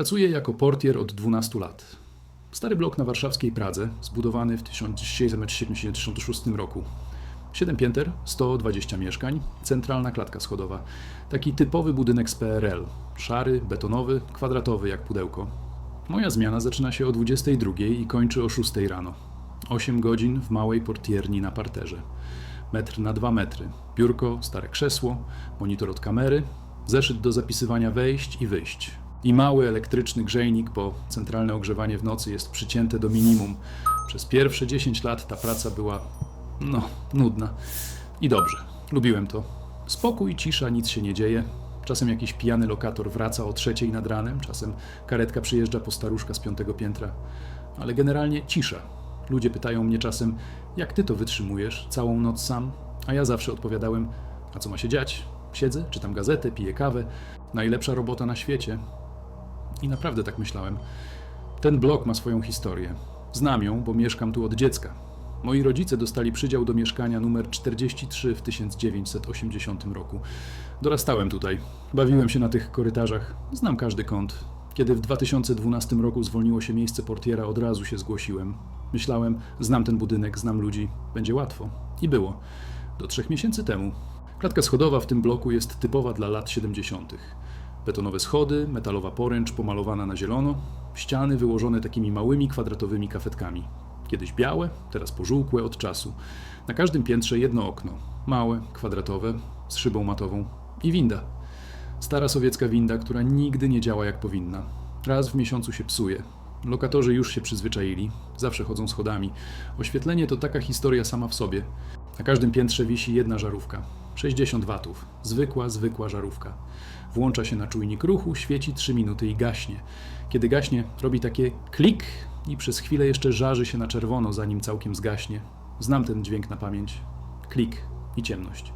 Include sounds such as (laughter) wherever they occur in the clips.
Pracuję jako portier od 12 lat. Stary blok na warszawskiej Pradze, zbudowany w 1676 roku. 7 pięter, 120 mieszkań, centralna klatka schodowa. Taki typowy budynek z PRL. Szary, betonowy, kwadratowy jak pudełko. Moja zmiana zaczyna się o 22 i kończy o 6 rano. 8 godzin w małej portierni na parterze. Metr na 2 metry. Biurko, stare krzesło, monitor od kamery, zeszyt do zapisywania wejść i wyjść. I mały elektryczny grzejnik, bo centralne ogrzewanie w nocy jest przycięte do minimum. Przez pierwsze 10 lat ta praca była, no, nudna. I dobrze, lubiłem to. Spokój, cisza, nic się nie dzieje. Czasem jakiś pijany lokator wraca o trzeciej nad ranem, czasem karetka przyjeżdża po staruszka z piątego piętra. Ale generalnie cisza. Ludzie pytają mnie czasem, jak ty to wytrzymujesz całą noc sam? A ja zawsze odpowiadałem, a co ma się dziać? Siedzę, czytam gazetę, piję kawę. Najlepsza robota na świecie. I naprawdę tak myślałem. Ten blok ma swoją historię. Znam ją, bo mieszkam tu od dziecka. Moi rodzice dostali przydział do mieszkania numer 43 w 1980 roku. Dorastałem tutaj. Bawiłem się na tych korytarzach. Znam każdy kąt. Kiedy w 2012 roku zwolniło się miejsce portiera, od razu się zgłosiłem. Myślałem, znam ten budynek, znam ludzi, będzie łatwo. I było. Do trzech miesięcy temu. Klatka schodowa w tym bloku jest typowa dla lat 70. Betonowe schody, metalowa poręcz pomalowana na zielono, ściany wyłożone takimi małymi kwadratowymi kafetkami. Kiedyś białe, teraz pożółkłe od czasu. Na każdym piętrze jedno okno, małe, kwadratowe, z szybą matową i winda. Stara sowiecka winda, która nigdy nie działa jak powinna. Raz w miesiącu się psuje. Lokatorzy już się przyzwyczaili, zawsze chodzą schodami. Oświetlenie to taka historia sama w sobie. Na każdym piętrze wisi jedna żarówka. 60 watów. Zwykła, zwykła żarówka. Włącza się na czujnik ruchu, świeci 3 minuty i gaśnie. Kiedy gaśnie, robi takie klik i przez chwilę jeszcze żarzy się na czerwono, zanim całkiem zgaśnie. Znam ten dźwięk na pamięć. Klik i ciemność.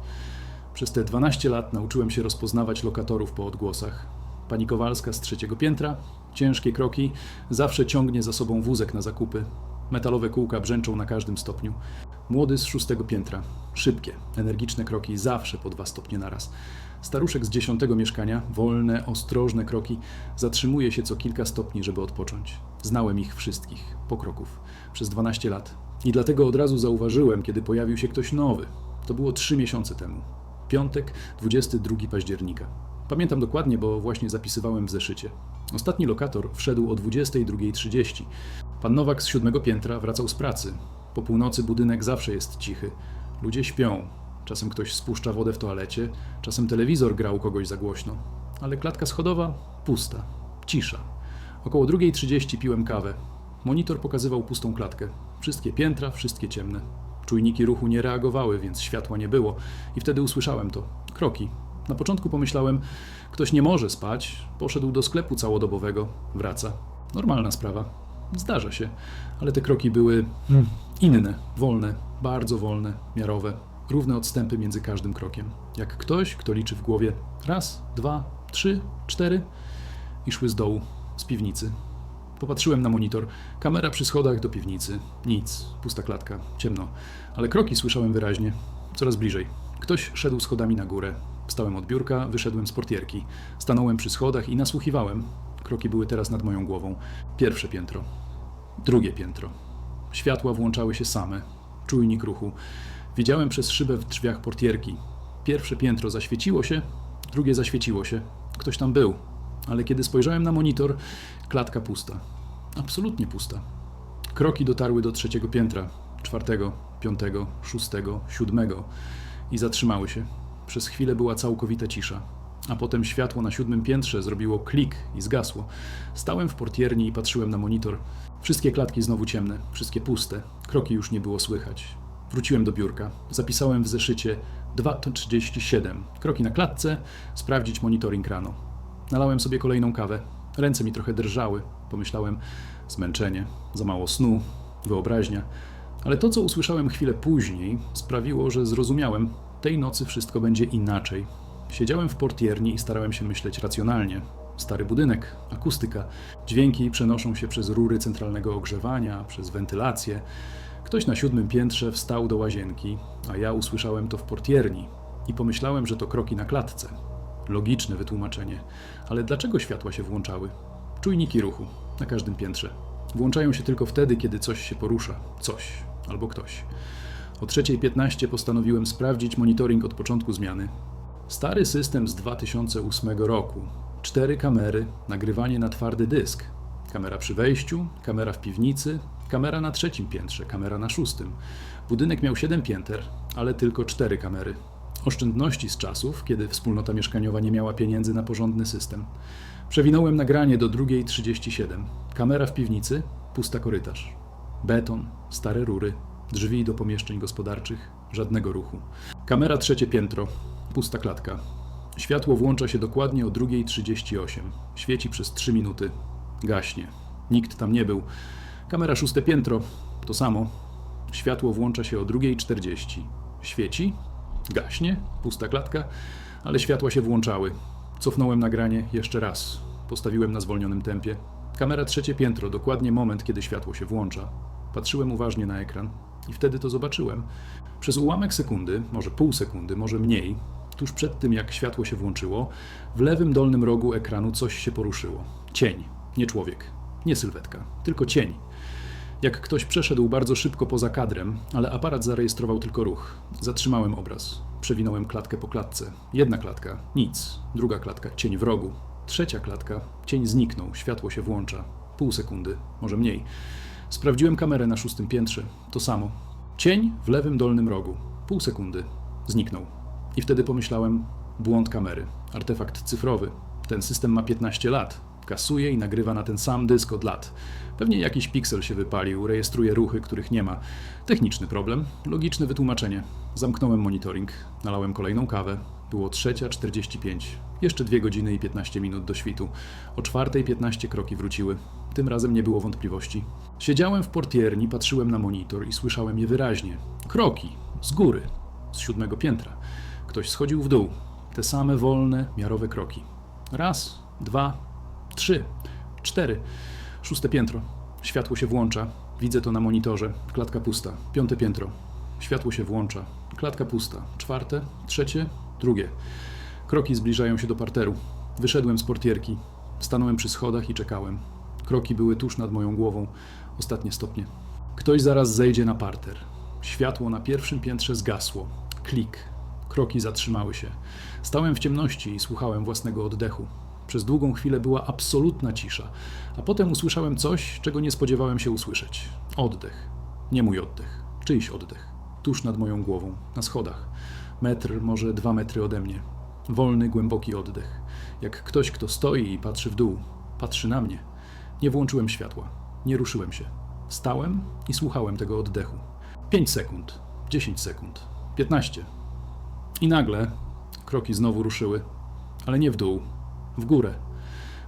Przez te 12 lat nauczyłem się rozpoznawać lokatorów po odgłosach. Pani Kowalska z trzeciego piętra, ciężkie kroki, zawsze ciągnie za sobą wózek na zakupy. Metalowe kółka brzęczą na każdym stopniu. Młody z szóstego piętra, szybkie, energiczne kroki, zawsze po dwa stopnie naraz. Staruszek z dziesiątego mieszkania, wolne, ostrożne kroki, zatrzymuje się co kilka stopni, żeby odpocząć. Znałem ich wszystkich, pokroków, przez 12 lat. I dlatego od razu zauważyłem, kiedy pojawił się ktoś nowy. To było trzy miesiące temu. Piątek, 22 października. Pamiętam dokładnie, bo właśnie zapisywałem w zeszycie. Ostatni lokator wszedł o 22.30. Pan Nowak z siódmego piętra wracał z pracy. Po północy budynek zawsze jest cichy. Ludzie śpią. Czasem ktoś spuszcza wodę w toalecie, czasem telewizor grał kogoś za głośno. Ale klatka schodowa pusta. Cisza. Około 2.30 piłem kawę. Monitor pokazywał pustą klatkę. Wszystkie piętra, wszystkie ciemne. Czujniki ruchu nie reagowały, więc światła nie było. I wtedy usłyszałem to. Kroki. Na początku pomyślałem, ktoś nie może spać, poszedł do sklepu całodobowego, wraca. Normalna sprawa. Zdarza się, ale te kroki były hmm, inne, wolne, bardzo wolne, miarowe, równe odstępy między każdym krokiem. Jak ktoś, kto liczy w głowie raz, dwa, trzy, cztery i szły z dołu, z piwnicy. Popatrzyłem na monitor. Kamera przy schodach do piwnicy. Nic, pusta klatka, ciemno. Ale kroki słyszałem wyraźnie. Coraz bliżej. Ktoś szedł schodami na górę. Wstałem od biurka, wyszedłem z portierki. Stanąłem przy schodach i nasłuchiwałem. Kroki były teraz nad moją głową. Pierwsze piętro. Drugie piętro. Światła włączały się same. Czujnik ruchu. Widziałem przez szybę w drzwiach portierki. Pierwsze piętro zaświeciło się, drugie zaświeciło się. Ktoś tam był. Ale kiedy spojrzałem na monitor, klatka pusta. Absolutnie pusta. Kroki dotarły do trzeciego piętra, czwartego, piątego, szóstego, siódmego i zatrzymały się. Przez chwilę była całkowita cisza. A potem światło na siódmym piętrze zrobiło klik i zgasło. Stałem w portierni i patrzyłem na monitor. Wszystkie klatki znowu ciemne, wszystkie puste. Kroki już nie było słychać. Wróciłem do biurka. Zapisałem w zeszycie 2.37. Kroki na klatce, sprawdzić monitoring rano. Nalałem sobie kolejną kawę. Ręce mi trochę drżały. Pomyślałem, zmęczenie, za mało snu, wyobraźnia. Ale to, co usłyszałem chwilę później, sprawiło, że zrozumiałem, tej nocy wszystko będzie inaczej. Siedziałem w portierni i starałem się myśleć racjonalnie. Stary budynek, akustyka, dźwięki przenoszą się przez rury centralnego ogrzewania, przez wentylację. Ktoś na siódmym piętrze wstał do łazienki, a ja usłyszałem to w portierni i pomyślałem, że to kroki na klatce. Logiczne wytłumaczenie, ale dlaczego światła się włączały? Czujniki ruchu na każdym piętrze. Włączają się tylko wtedy, kiedy coś się porusza. Coś albo ktoś. O 3.15 postanowiłem sprawdzić monitoring od początku zmiany. Stary system z 2008 roku. Cztery kamery, nagrywanie na twardy dysk. Kamera przy wejściu, kamera w piwnicy, kamera na trzecim piętrze, kamera na szóstym. Budynek miał 7 pięter, ale tylko cztery kamery. Oszczędności z czasów, kiedy wspólnota mieszkaniowa nie miała pieniędzy na porządny system. Przewinąłem nagranie do 2.37. Kamera w piwnicy, pusta korytarz. Beton, stare rury, drzwi do pomieszczeń gospodarczych, żadnego ruchu. Kamera trzecie piętro, pusta klatka. Światło włącza się dokładnie o 2.38. Świeci przez 3 minuty. Gaśnie. Nikt tam nie był. Kamera szóste piętro, to samo. Światło włącza się o 2.40. Świeci, gaśnie, pusta klatka, ale światła się włączały. Cofnąłem nagranie jeszcze raz. Postawiłem na zwolnionym tempie. Kamera trzecie piętro, dokładnie moment, kiedy światło się włącza. Patrzyłem uważnie na ekran i wtedy to zobaczyłem. Przez ułamek sekundy, może pół sekundy, może mniej, tuż przed tym jak światło się włączyło, w lewym dolnym rogu ekranu coś się poruszyło. Cień, nie człowiek, nie sylwetka, tylko cień. Jak ktoś przeszedł bardzo szybko poza kadrem, ale aparat zarejestrował tylko ruch. Zatrzymałem obraz. Przewinąłem klatkę po klatce. Jedna klatka, nic. Druga klatka, cień w rogu. Trzecia klatka, cień zniknął, światło się włącza. Pół sekundy, może mniej. Sprawdziłem kamerę na szóstym piętrze. To samo. Cień w lewym dolnym rogu. Pół sekundy. Zniknął. I wtedy pomyślałem, błąd kamery. Artefakt cyfrowy. Ten system ma 15 lat. Kasuje i nagrywa na ten sam dysk od lat. Pewnie jakiś piksel się wypalił, rejestruje ruchy, których nie ma. Techniczny problem, logiczne wytłumaczenie. Zamknąłem monitoring, nalałem kolejną kawę. Było 3.45. Jeszcze 2 godziny i 15 minut do świtu. O 4.15 kroki wróciły. Tym razem nie było wątpliwości. Siedziałem w portierni, patrzyłem na monitor i słyszałem je wyraźnie. Kroki, z góry, z siódmego piętra. Ktoś schodził w dół. Te same wolne, miarowe kroki. Raz, dwa, trzy, cztery. Szóste piętro. Światło się włącza. Widzę to na monitorze. Klatka pusta. Piąte piętro. Światło się włącza. Klatka pusta. Czwarte, trzecie, drugie. Kroki zbliżają się do parteru. Wyszedłem z portierki. Stanąłem przy schodach i czekałem. Kroki były tuż nad moją głową. Ostatnie stopnie. Ktoś zaraz zejdzie na parter. Światło na pierwszym piętrze zgasło. Klik. Kroki zatrzymały się. Stałem w ciemności i słuchałem własnego oddechu. Przez długą chwilę była absolutna cisza, a potem usłyszałem coś, czego nie spodziewałem się usłyszeć. Oddech. Nie mój oddech, czyjś oddech. Tuż nad moją głową, na schodach. Metr, może dwa metry ode mnie. Wolny, głęboki oddech. Jak ktoś, kto stoi i patrzy w dół, patrzy na mnie. Nie włączyłem światła, nie ruszyłem się. Stałem i słuchałem tego oddechu. Pięć sekund, dziesięć sekund, piętnaście. I nagle kroki znowu ruszyły, ale nie w dół, w górę.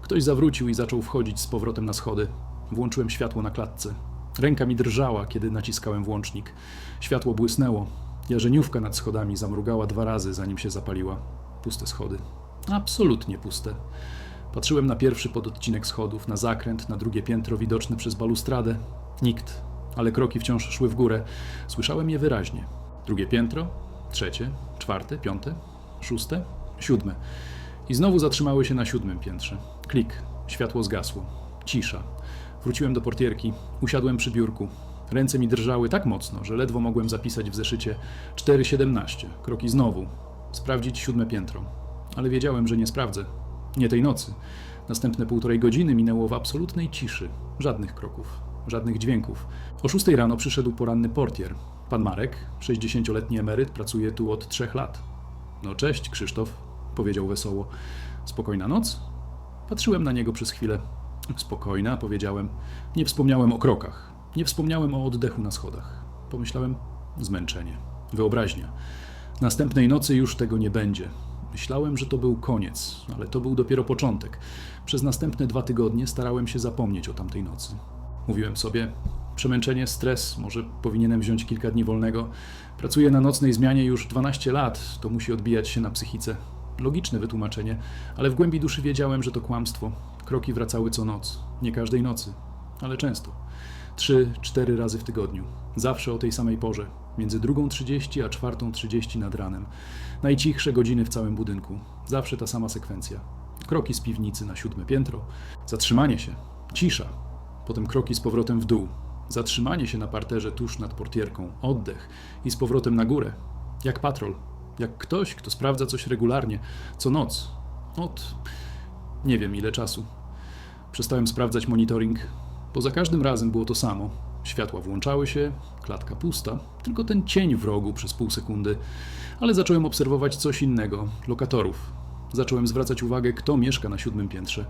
Ktoś zawrócił i zaczął wchodzić z powrotem na schody. Włączyłem światło na klatce. Ręka mi drżała, kiedy naciskałem włącznik. Światło błysnęło. Jarzeniówka nad schodami zamrugała dwa razy, zanim się zapaliła. Puste schody. Absolutnie puste. Patrzyłem na pierwszy pododcinek schodów, na zakręt, na drugie piętro widoczne przez balustradę. Nikt, ale kroki wciąż szły w górę. Słyszałem je wyraźnie. Drugie piętro, trzecie, czwarte, piąte, szóste, siódme. I znowu zatrzymały się na siódmym piętrze. Klik, światło zgasło. Cisza. Wróciłem do portierki, usiadłem przy biurku. Ręce mi drżały tak mocno, że ledwo mogłem zapisać w zeszycie 4,17. Kroki znowu. Sprawdzić siódme piętro. Ale wiedziałem, że nie sprawdzę. Nie tej nocy. Następne półtorej godziny minęło w absolutnej ciszy. Żadnych kroków, żadnych dźwięków. O szóstej rano przyszedł poranny portier. Pan Marek, 60-letni emeryt, pracuje tu od trzech lat. No cześć, Krzysztof, powiedział wesoło. Spokojna noc? Patrzyłem na niego przez chwilę. Spokojna, powiedziałem. Nie wspomniałem o krokach. Nie wspomniałem o oddechu na schodach. Pomyślałem, zmęczenie, wyobraźnia. Następnej nocy już tego nie będzie. Myślałem, że to był koniec, ale to był dopiero początek. Przez następne dwa tygodnie starałem się zapomnieć o tamtej nocy. Mówiłem sobie, przemęczenie, stres, może powinienem wziąć kilka dni wolnego. Pracuję na nocnej zmianie już 12 lat, to musi odbijać się na psychice. Logiczne wytłumaczenie, ale w głębi duszy wiedziałem, że to kłamstwo. Kroki wracały co noc, nie każdej nocy, ale często. Trzy, cztery razy w tygodniu. Zawsze o tej samej porze, między drugą 30 a czwartą 30 nad ranem. Najcichsze godziny w całym budynku. Zawsze ta sama sekwencja. Kroki z piwnicy na siódme piętro. Zatrzymanie się. Cisza. Potem kroki z powrotem w dół. Zatrzymanie się na parterze tuż nad portierką. Oddech. I z powrotem na górę. Jak patrol. Jak ktoś, kto sprawdza coś regularnie. Co noc. Od... nie wiem ile czasu. Przestałem sprawdzać monitoring, bo za każdym razem było to samo. Światła włączały się, klatka pusta, tylko ten cień w rogu przez pół sekundy. Ale zacząłem obserwować coś innego lokatorów. Zacząłem zwracać uwagę, kto mieszka na siódmym piętrze.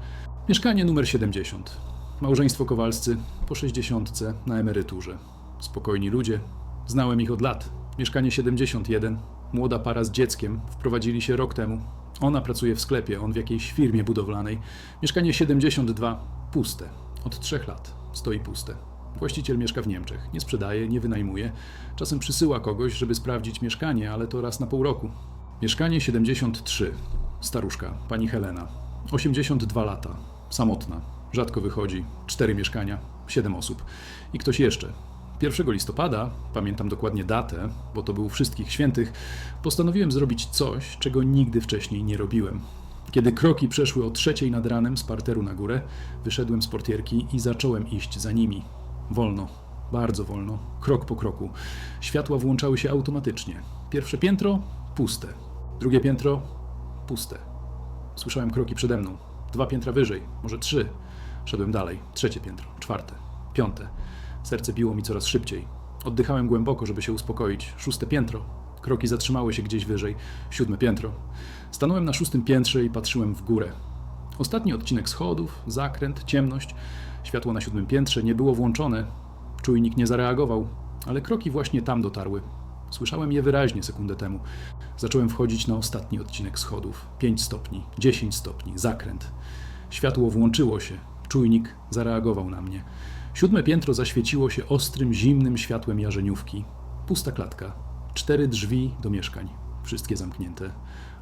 Mieszkanie numer 70. Małżeństwo Kowalscy po 60 na emeryturze. Spokojni ludzie. Znałem ich od lat. Mieszkanie 71. Młoda para z dzieckiem. Wprowadzili się rok temu. Ona pracuje w sklepie, on w jakiejś firmie budowlanej. Mieszkanie 72. Puste. Od trzech lat. Stoi puste. Właściciel mieszka w Niemczech. Nie sprzedaje, nie wynajmuje. Czasem przysyła kogoś, żeby sprawdzić mieszkanie, ale to raz na pół roku. Mieszkanie 73. Staruszka, pani Helena. 82 lata. Samotna. Rzadko wychodzi. Cztery mieszkania. Siedem osób. I ktoś jeszcze. 1 listopada, pamiętam dokładnie datę, bo to był wszystkich świętych, postanowiłem zrobić coś, czego nigdy wcześniej nie robiłem. Kiedy kroki przeszły o trzeciej nad ranem z parteru na górę, wyszedłem z portierki i zacząłem iść za nimi. Wolno, bardzo wolno, krok po kroku. Światła włączały się automatycznie. Pierwsze piętro puste, drugie piętro puste. Słyszałem kroki przede mną. Dwa piętra wyżej, może trzy. Szedłem dalej. Trzecie piętro, czwarte, piąte. Serce biło mi coraz szybciej. Oddychałem głęboko, żeby się uspokoić. Szóste piętro. Kroki zatrzymały się gdzieś wyżej. Siódme piętro. Stanąłem na szóstym piętrze i patrzyłem w górę. Ostatni odcinek schodów, zakręt, ciemność. Światło na siódmym piętrze nie było włączone. Czujnik nie zareagował, ale kroki właśnie tam dotarły. Słyszałem je wyraźnie sekundę temu. Zacząłem wchodzić na ostatni odcinek schodów. 5 stopni, 10 stopni, zakręt. Światło włączyło się. Czujnik zareagował na mnie. Siódme piętro zaświeciło się ostrym, zimnym światłem jarzeniówki. Pusta klatka. Cztery drzwi do mieszkań. Wszystkie zamknięte.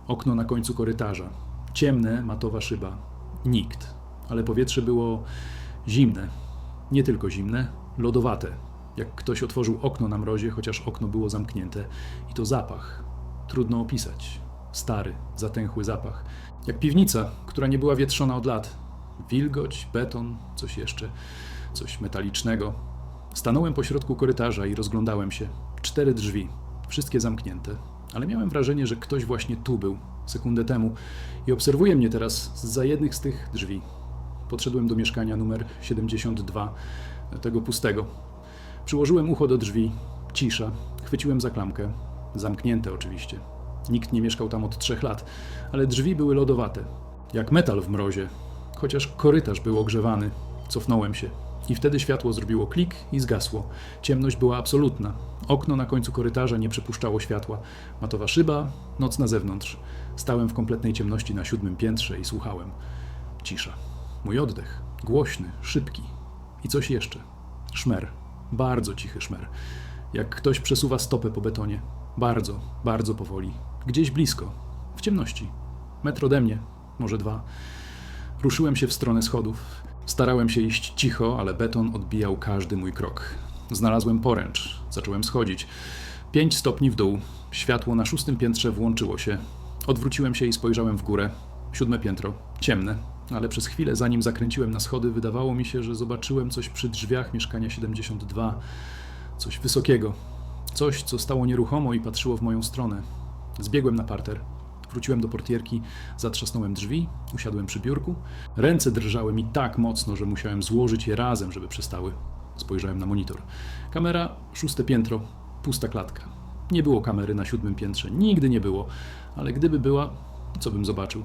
Okno na końcu korytarza. Ciemne, matowa szyba. Nikt. Ale powietrze było zimne. Nie tylko zimne, lodowate. Jak ktoś otworzył okno na mrozie, chociaż okno było zamknięte. I to zapach. Trudno opisać. Stary, zatęchły zapach. Jak piwnica, która nie była wietrzona od lat. Wilgoć, beton, coś jeszcze, coś metalicznego. Stanąłem pośrodku korytarza i rozglądałem się. Cztery drzwi, wszystkie zamknięte, ale miałem wrażenie, że ktoś właśnie tu był, sekundę temu, i obserwuje mnie teraz za jednych z tych drzwi. Podszedłem do mieszkania numer 72, tego pustego. Przyłożyłem ucho do drzwi, cisza, chwyciłem za klamkę, zamknięte oczywiście. Nikt nie mieszkał tam od trzech lat, ale drzwi były lodowate, jak metal w mrozie, chociaż korytarz był ogrzewany. Cofnąłem się. I wtedy światło zrobiło klik i zgasło. Ciemność była absolutna. Okno na końcu korytarza nie przepuszczało światła. Matowa szyba, noc na zewnątrz. Stałem w kompletnej ciemności na siódmym piętrze i słuchałem. Cisza. Mój oddech. Głośny, szybki. I coś jeszcze. Szmer. Bardzo cichy szmer. Jak ktoś przesuwa stopę po betonie. Bardzo, bardzo powoli. Gdzieś blisko. W ciemności. Metr ode mnie. Może dwa. Ruszyłem się w stronę schodów. Starałem się iść cicho, ale beton odbijał każdy mój krok. Znalazłem poręcz. Zacząłem schodzić. Pięć stopni w dół. Światło na szóstym piętrze włączyło się. Odwróciłem się i spojrzałem w górę. Siódme piętro. Ciemne. Ale przez chwilę, zanim zakręciłem na schody, wydawało mi się, że zobaczyłem coś przy drzwiach mieszkania 72. Coś wysokiego. Coś, co stało nieruchomo i patrzyło w moją stronę. Zbiegłem na parter. Wróciłem do portierki, zatrzasnąłem drzwi, usiadłem przy biurku. Ręce drżały mi tak mocno, że musiałem złożyć je razem, żeby przestały. Spojrzałem na monitor. Kamera, szóste piętro, pusta klatka. Nie było kamery na siódmym piętrze, nigdy nie było, ale gdyby była, co bym zobaczył?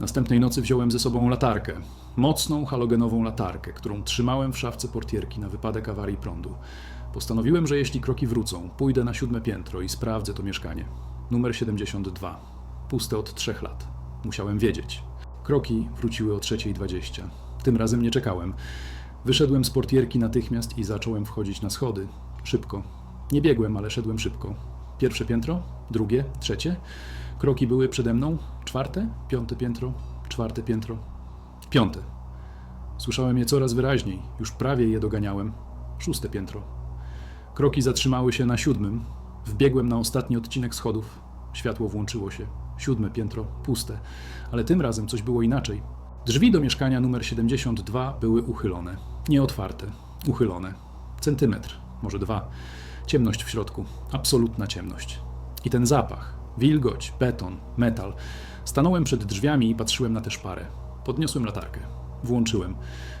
Następnej nocy wziąłem ze sobą latarkę. Mocną, halogenową latarkę, którą trzymałem w szafce portierki na wypadek awarii prądu. Postanowiłem, że jeśli kroki wrócą, pójdę na siódme piętro i sprawdzę to mieszkanie. Numer 72. Puste od trzech lat. Musiałem wiedzieć. Kroki wróciły o 3.20. Tym razem nie czekałem. Wyszedłem z portierki natychmiast i zacząłem wchodzić na schody. Szybko. Nie biegłem, ale szedłem szybko. Pierwsze piętro, drugie, trzecie. Kroki były przede mną. Czwarte, piąte piętro, czwarte piętro, piąte. Słyszałem je coraz wyraźniej, już prawie je doganiałem. Szóste piętro. Kroki zatrzymały się na siódmym. Wbiegłem na ostatni odcinek schodów. Światło włączyło się. Siódme piętro, puste, ale tym razem coś było inaczej. Drzwi do mieszkania numer 72 były uchylone. Nie otwarte, uchylone. Centymetr, może dwa. Ciemność w środku, absolutna ciemność. I ten zapach, wilgoć, beton, metal. Stanąłem przed drzwiami i patrzyłem na tę szparę. Podniosłem latarkę. Włączyłem.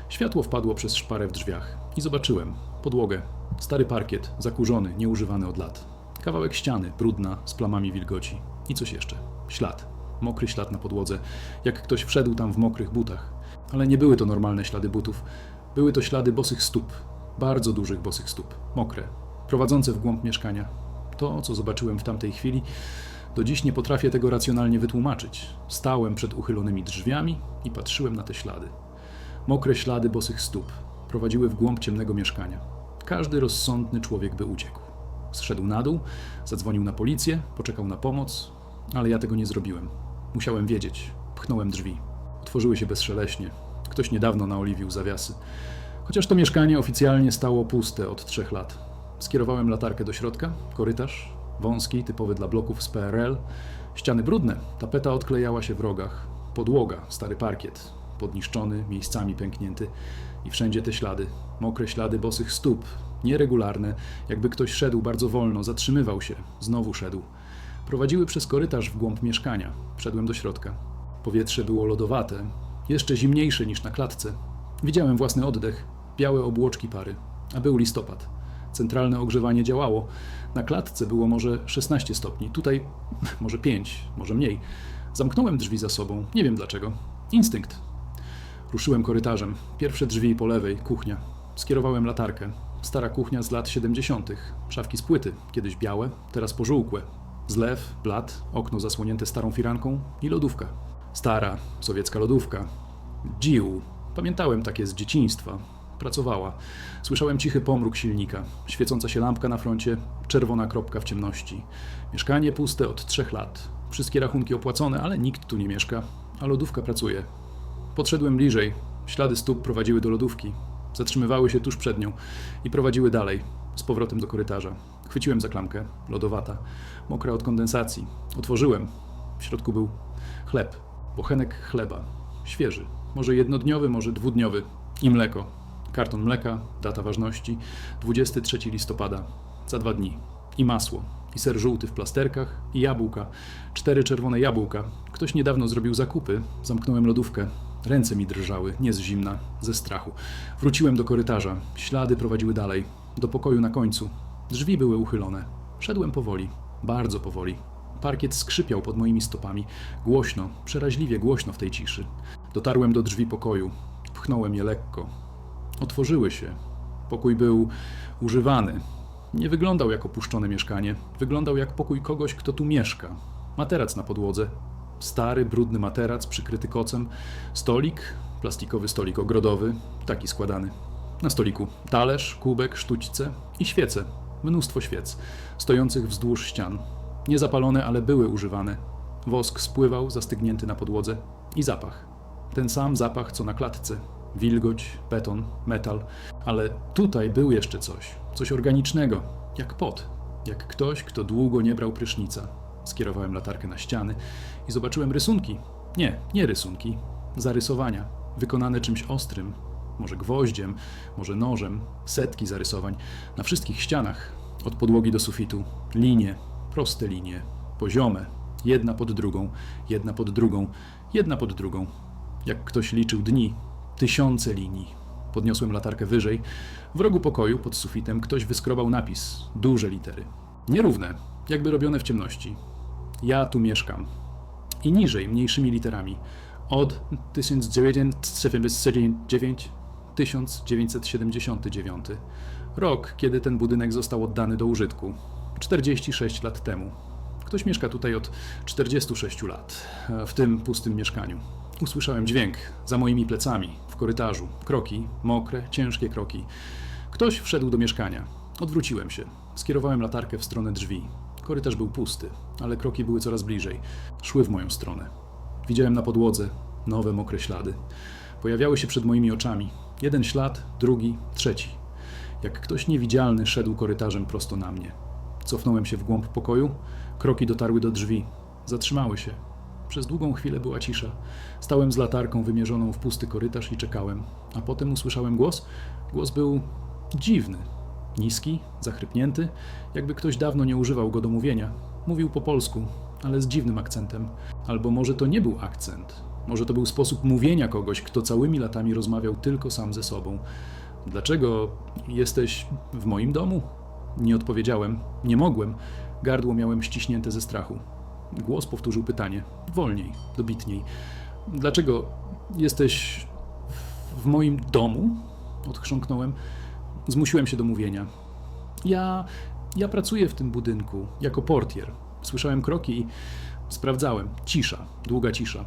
Światło wpadło przez szparę w drzwiach i zobaczyłem podłogę, stary parkiet, zakurzony, nieużywany od lat. Kawałek ściany, brudna, z plamami wilgoci. I coś jeszcze. Ślad. Mokry ślad na podłodze, jak ktoś wszedł tam w mokrych butach. Ale nie były to normalne ślady butów. Były to ślady bosych stóp. Bardzo dużych bosych stóp. Mokre. Prowadzące w głąb mieszkania. To, co zobaczyłem w tamtej chwili, do dziś nie potrafię tego racjonalnie wytłumaczyć. Stałem przed uchylonymi drzwiami i patrzyłem na te ślady. Mokre ślady bosych stóp prowadziły w głąb ciemnego mieszkania. Każdy rozsądny człowiek by uciekł. Zszedł na dół, zadzwonił na policję, poczekał na pomoc, ale ja tego nie zrobiłem. Musiałem wiedzieć. Pchnąłem drzwi. Otworzyły się bezszeleśnie. Ktoś niedawno naoliwił zawiasy. Chociaż to mieszkanie oficjalnie stało puste od trzech lat. Skierowałem latarkę do środka, korytarz, wąski, typowy dla bloków z PRL. Ściany brudne, tapeta odklejała się w rogach. Podłoga, stary parkiet, podniszczony, miejscami pęknięty. I wszędzie te ślady, mokre ślady bosych stóp, nieregularne, jakby ktoś szedł bardzo wolno, zatrzymywał się, znowu szedł. Prowadziły przez korytarz w głąb mieszkania. Wszedłem do środka. Powietrze było lodowate, jeszcze zimniejsze niż na klatce. Widziałem własny oddech, białe obłoczki pary, a był listopad. Centralne ogrzewanie działało. Na klatce było może 16 stopni, tutaj (laughs) może 5, może mniej. Zamknąłem drzwi za sobą, nie wiem dlaczego. Instynkt. Ruszyłem korytarzem. Pierwsze drzwi po lewej, kuchnia. Skierowałem latarkę. Stara kuchnia z lat 70. Szafki z płyty, kiedyś białe, teraz pożółkłe. Zlew, blat, okno zasłonięte starą firanką i lodówka. Stara, sowiecka lodówka. Dził. Pamiętałem takie z dzieciństwa. Pracowała. Słyszałem cichy pomruk silnika, świecąca się lampka na froncie, czerwona kropka w ciemności. Mieszkanie puste od trzech lat. Wszystkie rachunki opłacone, ale nikt tu nie mieszka, a lodówka pracuje. Podszedłem bliżej. Ślady stóp prowadziły do lodówki. Zatrzymywały się tuż przed nią i prowadziły dalej, z powrotem do korytarza. Chwyciłem za klamkę, lodowata, mokra od kondensacji. Otworzyłem. W środku był chleb, bochenek chleba. Świeży, może jednodniowy, może dwudniowy. I mleko. Karton mleka, data ważności 23 listopada, za dwa dni. I masło, i ser żółty w plasterkach, i jabłka. Cztery czerwone jabłka. Ktoś niedawno zrobił zakupy. Zamknąłem lodówkę. Ręce mi drżały, nie z zimna, ze strachu. Wróciłem do korytarza. Ślady prowadziły dalej. Do pokoju na końcu. Drzwi były uchylone. Szedłem powoli, bardzo powoli. Parkiet skrzypiał pod moimi stopami. Głośno, przeraźliwie głośno w tej ciszy. Dotarłem do drzwi pokoju. Pchnąłem je lekko. Otworzyły się. Pokój był używany. Nie wyglądał jak opuszczone mieszkanie. Wyglądał jak pokój kogoś, kto tu mieszka. Materac na podłodze. Stary, brudny materac przykryty kocem. Stolik, plastikowy stolik ogrodowy, taki składany. Na stoliku talerz, kubek, sztućce i świece. Mnóstwo świec, stojących wzdłuż ścian. Niezapalone, ale były używane. Wosk spływał, zastygnięty na podłodze. I zapach. Ten sam zapach, co na klatce. Wilgoć, beton, metal. Ale tutaj był jeszcze coś. Coś organicznego. Jak pot. Jak ktoś, kto długo nie brał prysznica. Skierowałem latarkę na ściany i zobaczyłem rysunki. Nie, nie rysunki. Zarysowania. Wykonane czymś ostrym. Może gwoździem, może nożem. Setki zarysowań. Na wszystkich ścianach. Od podłogi do sufitu. Linie. Proste linie. Poziome. Jedna pod drugą. Jedna pod drugą. Jedna pod drugą. Jak ktoś liczył dni. Tysiące linii. Podniosłem latarkę wyżej. W rogu pokoju, pod sufitem, ktoś wyskrobał napis. Duże litery. Nierówne, jakby robione w ciemności. Ja tu mieszkam. I niżej, mniejszymi literami. Od 1979 1979. Rok, kiedy ten budynek został oddany do użytku. 46 lat temu. Ktoś mieszka tutaj od 46 lat, w tym pustym mieszkaniu. Usłyszałem dźwięk za moimi plecami, w korytarzu. Kroki, mokre, ciężkie kroki. Ktoś wszedł do mieszkania. Odwróciłem się. Skierowałem latarkę w stronę drzwi. Korytarz był pusty, ale kroki były coraz bliżej. Szły w moją stronę. Widziałem na podłodze nowe, mokre ślady. Pojawiały się przed moimi oczami. Jeden ślad, drugi, trzeci. Jak ktoś niewidzialny szedł korytarzem prosto na mnie. Cofnąłem się w głąb pokoju. Kroki dotarły do drzwi. Zatrzymały się. Przez długą chwilę była cisza. Stałem z latarką wymierzoną w pusty korytarz i czekałem. A potem usłyszałem głos. Głos był dziwny. Niski, zachrypnięty, jakby ktoś dawno nie używał go do mówienia. Mówił po polsku, ale z dziwnym akcentem. Albo może to nie był akcent. Może to był sposób mówienia kogoś, kto całymi latami rozmawiał tylko sam ze sobą. Dlaczego jesteś w moim domu? Nie odpowiedziałem. Nie mogłem. Gardło miałem ściśnięte ze strachu. Głos powtórzył pytanie. Wolniej, dobitniej. Dlaczego jesteś w- moim domu? Odchrząknąłem. Zmusiłem się do mówienia. Ja, ja pracuję w tym budynku jako portier. Słyszałem kroki i sprawdzałem. Cisza, długa cisza.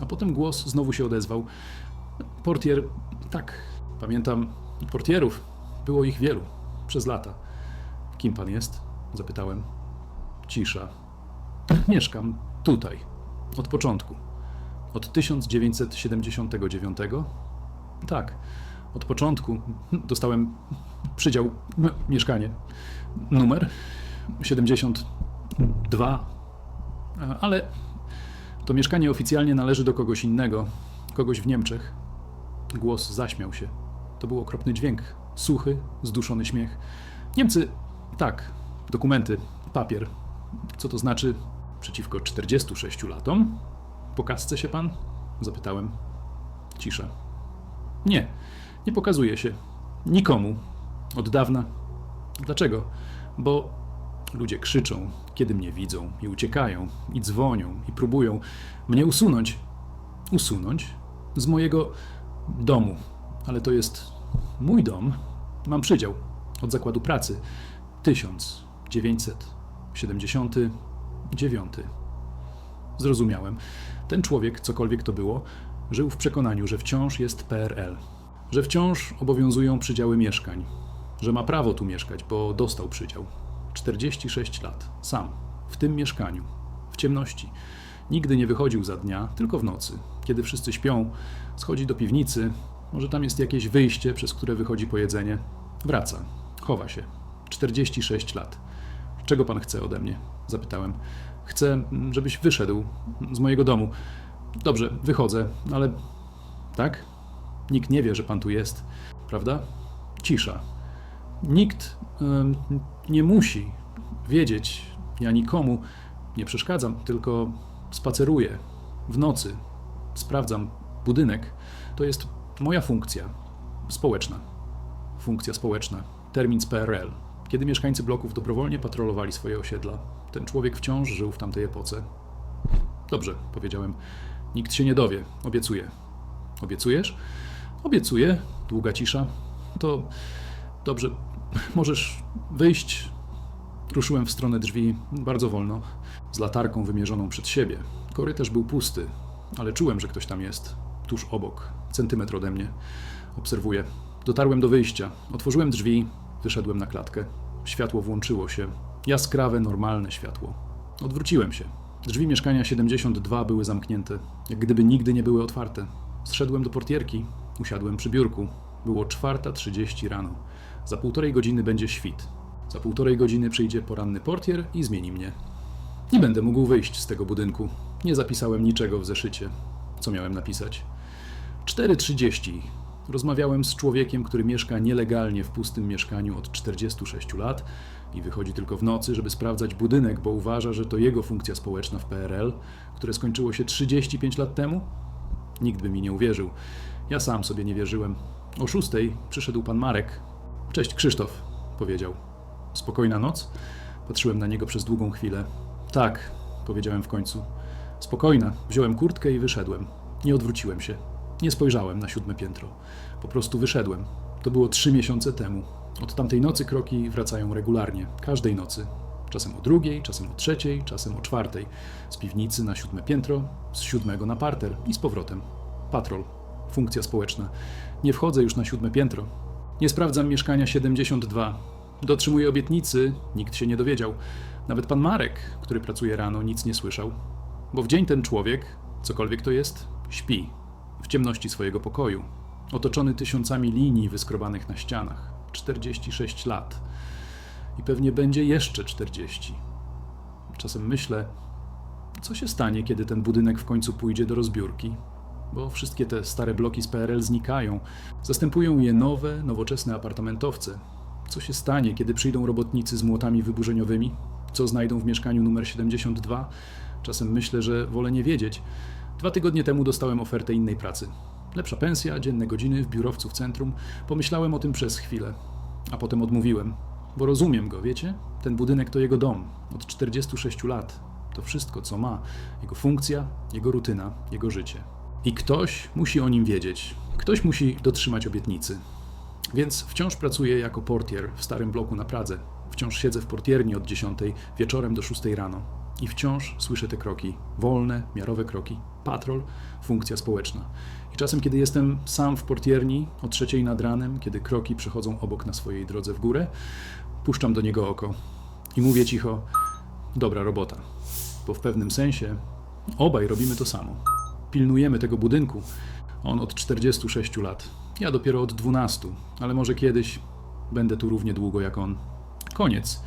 A potem głos znowu się odezwał. Portier, tak, pamiętam portierów. Było ich wielu przez lata. Kim pan jest? Zapytałem. Cisza. Mieszkam tutaj. Od początku. Od 1979? Tak. Od początku dostałem przydział, mieszkanie. Numer 72. A, Ale to mieszkanie oficjalnie należy do kogoś innego, kogoś w Niemczech. Głos zaśmiał się. To był okropny dźwięk, suchy, zduszony śmiech. Niemcy, tak, dokumenty, papier. Co to znaczy przeciwko 46 latom? Pokazce się pan? Zapytałem. Cisza. Nie, nie pokazuje się. Nikomu. Od dawna. Dlaczego? Bo ludzie krzyczą, kiedy mnie widzą, i uciekają, i dzwonią, i próbują mnie usunąć. Usunąć? Z mojego domu. Ale to jest mój dom. Mam przydział od zakładu pracy. 1979. Zrozumiałem. Ten człowiek, cokolwiek to było, żył w przekonaniu, że wciąż jest PRL, że wciąż obowiązują przydziały mieszkań, że ma prawo tu mieszkać, bo dostał przydział. 46 lat, sam, w tym mieszkaniu, w ciemności. Nigdy nie wychodził za dnia, tylko w nocy. Kiedy wszyscy śpią, schodzi do piwnicy, może tam jest jakieś wyjście, przez które wychodzi po jedzenie. Wraca, chowa się. 46 lat. Czego pan chce ode mnie? Zapytałem. Chcę, żebyś wyszedł z mojego domu. Dobrze, wychodzę, ale. Tak? Nikt nie wie, że pan tu jest, prawda? Cisza. Nikt em, nie musi wiedzieć, ja nikomu nie przeszkadzam, tylko spaceruję w nocy, sprawdzam budynek. To jest moja funkcja społeczna. Funkcja społeczna. Termin z PRL. Kiedy mieszkańcy bloków dobrowolnie patrolowali swoje osiedla, ten człowiek wciąż żył w tamtej epoce. Dobrze, powiedziałem. Nikt się nie dowie, obiecuję. Obiecujesz? Obiecuję. Długa cisza. To dobrze, możesz wyjść. Ruszyłem w stronę drzwi bardzo wolno, z latarką wymierzoną przed siebie. Korytarz był pusty, ale czułem, że ktoś tam jest, tuż obok, centymetr ode mnie. Obserwuję. Dotarłem do wyjścia, otworzyłem drzwi, wyszedłem na klatkę. Światło włączyło się. Jaskrawe, normalne światło. Odwróciłem się. Drzwi mieszkania 72 były zamknięte, jak gdyby nigdy nie były otwarte. Zszedłem do portierki, usiadłem przy biurku. Było 4.30 rano. Za półtorej godziny będzie świt. Za półtorej godziny przyjdzie poranny portier i zmieni mnie. Nie będę mógł wyjść z tego budynku. Nie zapisałem niczego w zeszycie. Co miałem napisać? 4.30. Rozmawiałem z człowiekiem, który mieszka nielegalnie w pustym mieszkaniu od 46 lat i wychodzi tylko w nocy, żeby sprawdzać budynek, bo uważa, że to jego funkcja społeczna w PRL, które skończyło się 35 lat temu? Nikt by mi nie uwierzył. Ja sam sobie nie wierzyłem. O szóstej przyszedł pan Marek. Cześć, Krzysztof, powiedział. Spokojna noc? Patrzyłem na niego przez długą chwilę. Tak, powiedziałem w końcu. Spokojna. Wziąłem kurtkę i wyszedłem. Nie odwróciłem się. Nie spojrzałem na siódme piętro. Po prostu wyszedłem. To było trzy miesiące temu. Od tamtej nocy kroki wracają regularnie. Każdej nocy. Czasem o drugiej, czasem o trzeciej, czasem o czwartej. Z piwnicy na siódme piętro, z siódmego na parter i z powrotem. Patrol. Funkcja społeczna. Nie wchodzę już na siódme piętro. Nie sprawdzam mieszkania 72. Dotrzymuję obietnicy, nikt się nie dowiedział. Nawet pan Marek, który pracuje rano, nic nie słyszał. Bo w dzień ten człowiek, cokolwiek to jest, śpi w ciemności swojego pokoju, otoczony tysiącami linii wyskrobanych na ścianach. 46 lat. I pewnie będzie jeszcze 40. Czasem myślę, Co się stanie, kiedy ten budynek w końcu pójdzie do rozbiórki? Bo wszystkie te stare bloki z PRL znikają, zastępują je nowe, nowoczesne apartamentowce. Co się stanie, kiedy przyjdą robotnicy z młotami wyburzeniowymi? Co znajdą w mieszkaniu numer 72? Czasem myślę, że wolę nie wiedzieć. Dwa tygodnie temu dostałem ofertę innej pracy. Lepsza pensja, dzienne godziny w biurowcu w centrum. Pomyślałem o tym przez chwilę, a potem odmówiłem. Bo rozumiem go, wiecie? Ten budynek to jego dom. Od 46 lat. To wszystko, co ma. Jego funkcja, jego rutyna, jego życie. I ktoś musi o nim wiedzieć. Ktoś musi dotrzymać obietnicy. Więc wciąż pracuję jako portier w starym bloku na Pradze. Wciąż siedzę w portierni od 10 wieczorem do 6 rano. I wciąż słyszę te kroki. Wolne, miarowe kroki. Patrol, funkcja społeczna. I czasem, kiedy jestem sam w portierni o trzeciej nad ranem, kiedy kroki przechodzą obok na swojej drodze w górę, puszczam do niego oko i mówię cicho: Dobra robota. Bo w pewnym sensie obaj robimy to samo. Pilnujemy tego budynku. On od 46 lat. Ja dopiero od 12, ale może kiedyś będę tu równie długo jak on. Koniec.